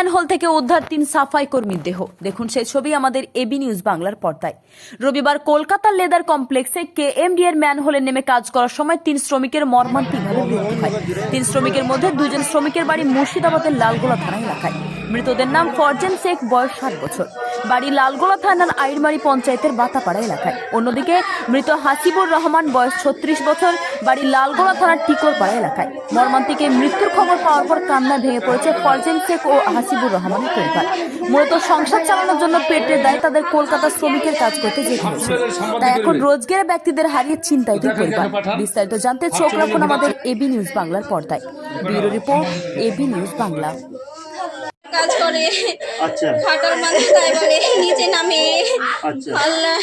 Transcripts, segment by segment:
Manhole থেকে উদ্ধার তিন সাফাই কর্মীর দেহ। দেখুন সেই ছবি আমাদের এবি নিউজ বাংলার পর্দায়। রবিবার কলকাতার লেদার কমপ্লেক্সে কে এম ডি এর ম্যানহোলে নেমে কাজ করার সময় তিন শ্রমিকের মর্মান্তিকভাবে মৃত্যু তিন শ্রমিকের মধ্যে দুজন শ্রমিকের বাড়ি মুর্শিদাবাদের লালগোলা থানা এলাকায়। মৃতদের নাম ফরজেন শেখ, বয়স ষাট বছর। বাড়ি লালগোলা থানার আইরমারি পঞ্চায়েতের বাতাপাড়া এলাকায়। অন্যদিকে মৃত হাসিবুর রহমান, বয়স ছত্রিশ বছর। বাড়ি লালগোলা থানার টিকরপাড়া এলাকায়। মর্মান্তিকে মৃত্যুর খবর পাওয়ার পর কান্নায় ভেঙে পড়েছে ফরজেন শেখ ও হাসিবুর রহমানের পরিবার। মূলত সংসার চালানোর জন্য পেটের দায় তাদের কলকাতার শ্রমিকের কাজ করতে যেতে হয়েছে। তাই এখন রোজগার ব্যক্তিদের হারিয়ে চিন্তায় দুই পরিবার। বিস্তারিত জানতে চোখ রাখুন আমাদের এবি নিউজ বাংলার পর্দায়। Bureau report AB news Bangla. কাজ করে আচ্ছা। খাটার মানুষ তাই বলে নিচে নামে। আচ্ছা। আল্লাহ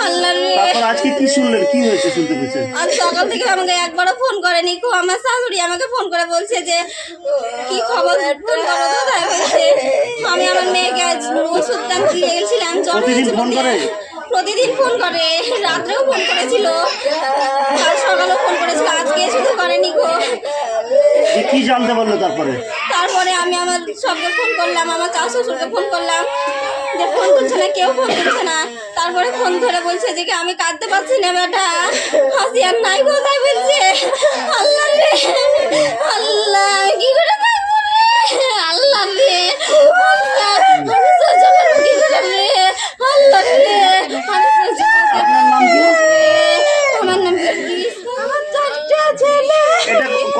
তারপর আজকে কি শুনলেন? কি হয়েছে শুনতে পেয়েছেন? আজ সকাল থেকে আমাকে একবারও ফোন করেনি। খুব আমার শাশুড়ি আমাকে ফোন করে বলছে যে কি খবর? ফোন করো তাই বলছে আমি আমার মেয়েকে আজ ওষুধ দাম দিয়ে গেছিলাম জ্বর প্রতিদিন ফোন করে? প্রতিদিন ফোন করে রাত্রেও ফোন করেছিল। আর সকালেও ফোন করেছিল আজকে শুধু করেনি গো। কি জানতে পারল তারপরে? তারপরে আমি আমার সবকে ফোন করলাম আমার চা শ্বশুরকে ফোন করলাম। যে ফোন তুলছে না, কেউ ফোন তুলছে না। তারপরে ফোন ধরে বলছে যে কি আমি কাঁদতে পারছি না বেটা? হাসি আর নাই কোথায় বলছে? আল্লাহ রে, আল্লাহ, কি করে থাকব রে আল্লাহ রে আল্লাহ আমি সহ্য করব কি করে রে আল্লাহ রে আমি সহ্য করতে আপনার নাম কি আমার নাম বিলকিস। আমার চারটা ছেলে এটা ক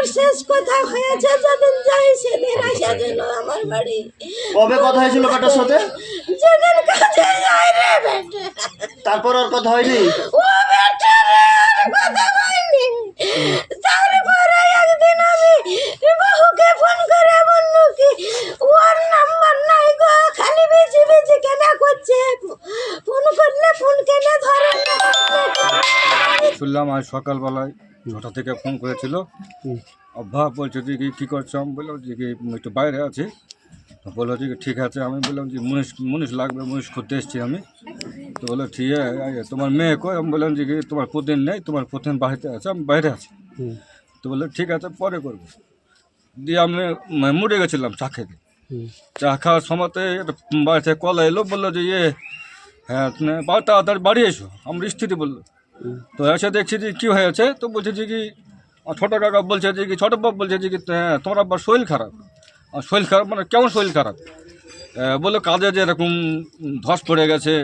আমার শেষ কথা হয়েছে যেদিন যাই সেদিন আসা যেন আমার বাড়ি। কবে কথা হয়েছিল কাটার সাথে? যেদিন কাজে যাই রে বেটা। তারপর আর কথা হয়নি? ও বেটা শুনলাম আজ সকালবেলায় ছটা থেকে ফোন করেছিল। অভ্যা বলছে যে কি করছ? আমি বললাম যে কি একটু বাইরে আছি। তো বলল যে ঠিক আছে। আমি বললাম যে মুনিশ মুনিশ লাগবে মুনিশ করতে এসেছি আমি। তো বলল ঠিক আছে তোমার মেয়ে কয় আমি বললাম যে কি তোমার প্রতিদিন নেই তোমার প্রতিদিন বাড়িতে আছে আমি বাইরে আছি। তো বলল ঠিক আছে পরে করব। দিয়ে আমি মুড়ে গেছিলাম চা খেতে। চা খাওয়ার সময়তে একটা বাড়ি থেকে কল এলো বলল যে ইয়ে হ্যাঁ তাড়াতাড়ি বাড়ি এসো। আমার স্ত্রী বলল তো এসে দেখছি যে কী হয়েছে তো বলছে যে কি ছোটো কাকা বলছে যে কি, ছোটো বাপ বলছে যে কি হ্যাঁ তোমার আবার শরীর খারাপ। আর শরীর খারাপ মানে কেমন শরীর খারাপ? বলল কাজে যে এরকম ধস পড়ে গেছে।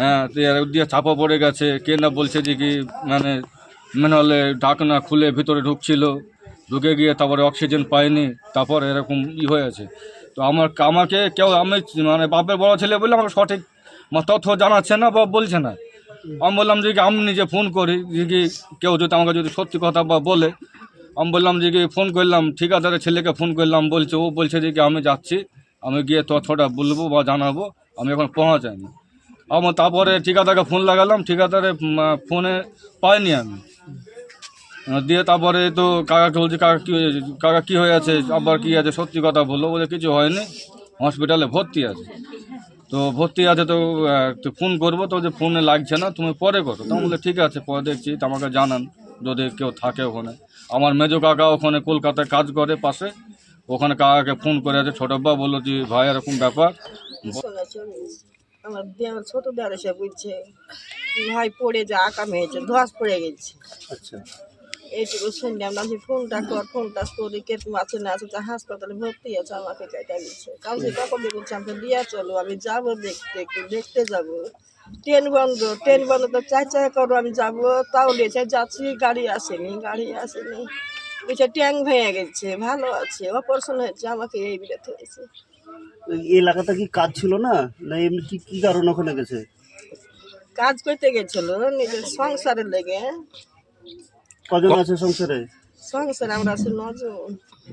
হ্যাঁ তো দিয়ে চাপা পড়ে গেছে। কে না বলছে যে কি মানে মানে হলে ঢাকনা খুলে ভিতরে ঢুকছিল। ঢুকে গিয়ে তারপরে অক্সিজেন পায়নি তারপর এরকম ই হয়েছে তো আমার, আমাকে কেউ, আমি মানে বাপের বড় ছেলে বলে আমাকে সঠিক আমার তথ্য জানাচ্ছে না বা বলছে না। আমি বললাম যে কি, আমি নিজে ফোন করি, যে কি কেউ যদি আমাকে যদি সত্যি কথা বা বলে, আমি বললাম যে কি ফোন করলাম ঠিকাদারের ছেলেকে ফোন করলাম, বলছে, ও বলছে যে কি, আমি যাচ্ছি, আমি গিয়ে তথ্যটা বলব বা জানাব, আমি এখন পৌঁছাইনি। আমার তারপরে ঠিকাদারকে ফোন লাগালাম ঠিকাদারে ফোনে পাইনি আমি। দিয়ে তারপরে তো কাকাকে বলছি, কাকা কী কাকা কী হয়ে আছে আবার কী আছে, সত্যি কথা বলল বলে কিছু হয়নি হসপিটালে ভর্তি আছে। তো ভর্তি আছে তো ফোন করব তো যে ফোনে লাগছে না তুমি পরে করো। তো বললাম, ঠিক আছে পরে দেখছি তো আমাকে জানান যদি কেউ থাকে ওখানে। আমার মেজো কাকা ওখানে কলকাতায় কাজ করে পাশে ওখানে কাকাকে ফোন করে আছে ছোটব্বা বলল যে ভাই এরকম ব্যাপার। আমার দেওয়ার ছোট দেওয়ার এসে বুঝছে ভাই পড়ে যা আকাম হয়েছে ধস পড়ে গেছে। আচ্ছা। এইটুকু শুনলাম না যে ফোনটা কর ফোনটা করি কে তুমি আছে না আছে তা হাসপাতালে ভর্তি আছে আমাকে কেটে দিচ্ছে কাউকে তখন বলছে আমাকে দিয়া চলো আমি যাব দেখতে একটু দেখতে যাব। ট্রেন বন্ধ ট্রেন বন্ধ তো চাই চাই করো আমি যাব। তাও লেছে যাচ্ছি গাড়ি আসেনি গাড়ি আসেনি। বলছে ট্যাঙ্ক ভেঙে গেছে ভালো আছে অপারেশন হয়েছে আমাকে এই বিরত হয়েছে। এলাকাতে কি কাজ ছিল না? না এমনি কি কি কারণ ওখানে গেছে? কাজ করতে গেছিল নিজের সংসারের লেগে। কজন আছে সংসারে? সংসারে আমরা আছি নজন।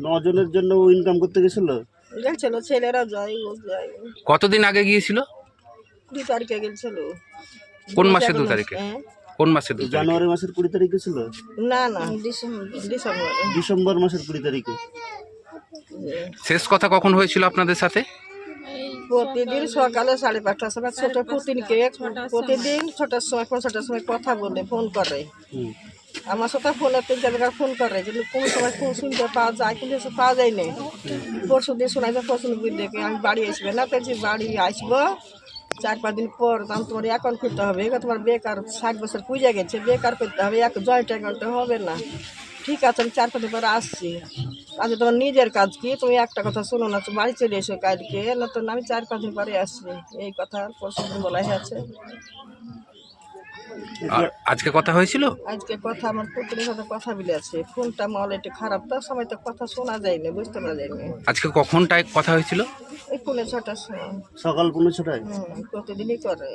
নজনের জন্য ও ইনকাম করতে গেছিল? গেছিল ছেলেরা যায় ও যায়। কতদিন আগে গিয়েছিল? কুড়ি তারিখে গেছিল। কোন মাসে দু তারিখে? হ্যাঁ? কোন মাসে দু তারিখে? জানুয়ারি মাসের কুড়ি তারিখে ছিল? না না ডিসেম্বর ডিসেম্বর। ডিসেম্বর মাসের কুড়ি তারিখে। শেষ কথা কখন হয়েছিল আপনাদের সাথে? প্রতিদিন সকালে সাড়ে পাঁচটার সময় ছোট পুতিনকে প্রতিদিন ছটার সময় ছটার সময় কথা বলে ফোন করে। হুম। আমার সাথে ফোনে তিন চার ফোন করে, কিন্তু কোন সময় ফোন শুনতে পাওয়া যায়, কিন্তু পাওয়া যায় না পরশু দিন শোনা যায়, পরশু দেখে আমি বাড়ি আসবে না পেয়েছি বাড়ি আসব, চার পাঁচ দিন পর তখন তোমার অ্যাকাউন্ট খুলতে হবে। তোমার বেকার ষাট বছর পুজো গেছে, বেকার করতে হবে, এক জয়েন্ট অ্যাকাউন্টে হবে না। ঠিক আছে, আমি চার পাঁচ দিন পরে আসছি। আচ্ছা তোমার নিজের কাজ কি? তুমি একটা কথা শোনো না, তুমি বাড়ি চলে এসো কালকে, না তো আমি চার পাঁচ দিন পরে আসছি। এই কথা পরশু দিন আছে। আর আজকে কথা হয়েছিল? আজকে কথা আমার পুত্রের সাথে কথা বলে আছে ফোনটা মাল একটু খারাপ তার সময় তো কথা শোনা যায়নি বুঝতে পারা যায়নি আজকে কখনটায় কথা হয়েছিল? এই পুনে ছটার সময়। সকাল পুনে ছটায়? প্রতিদিনই করে।